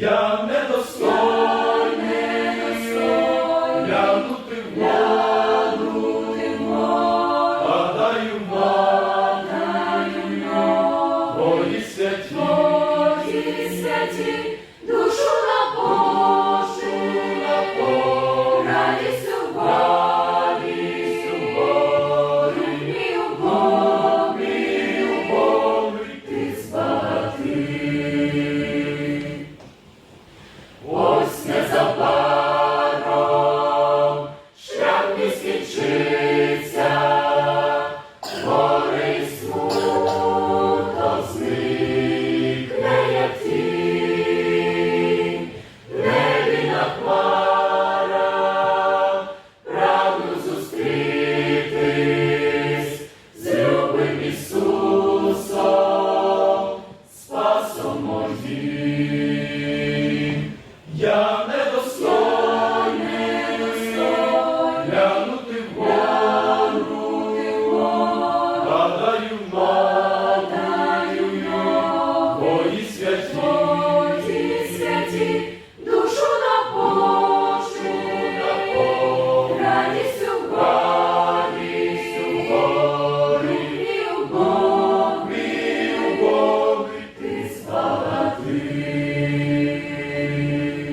Я недостойний, глянути в море, падаю в море, Твої святі, святі, душу на Бога. Amen.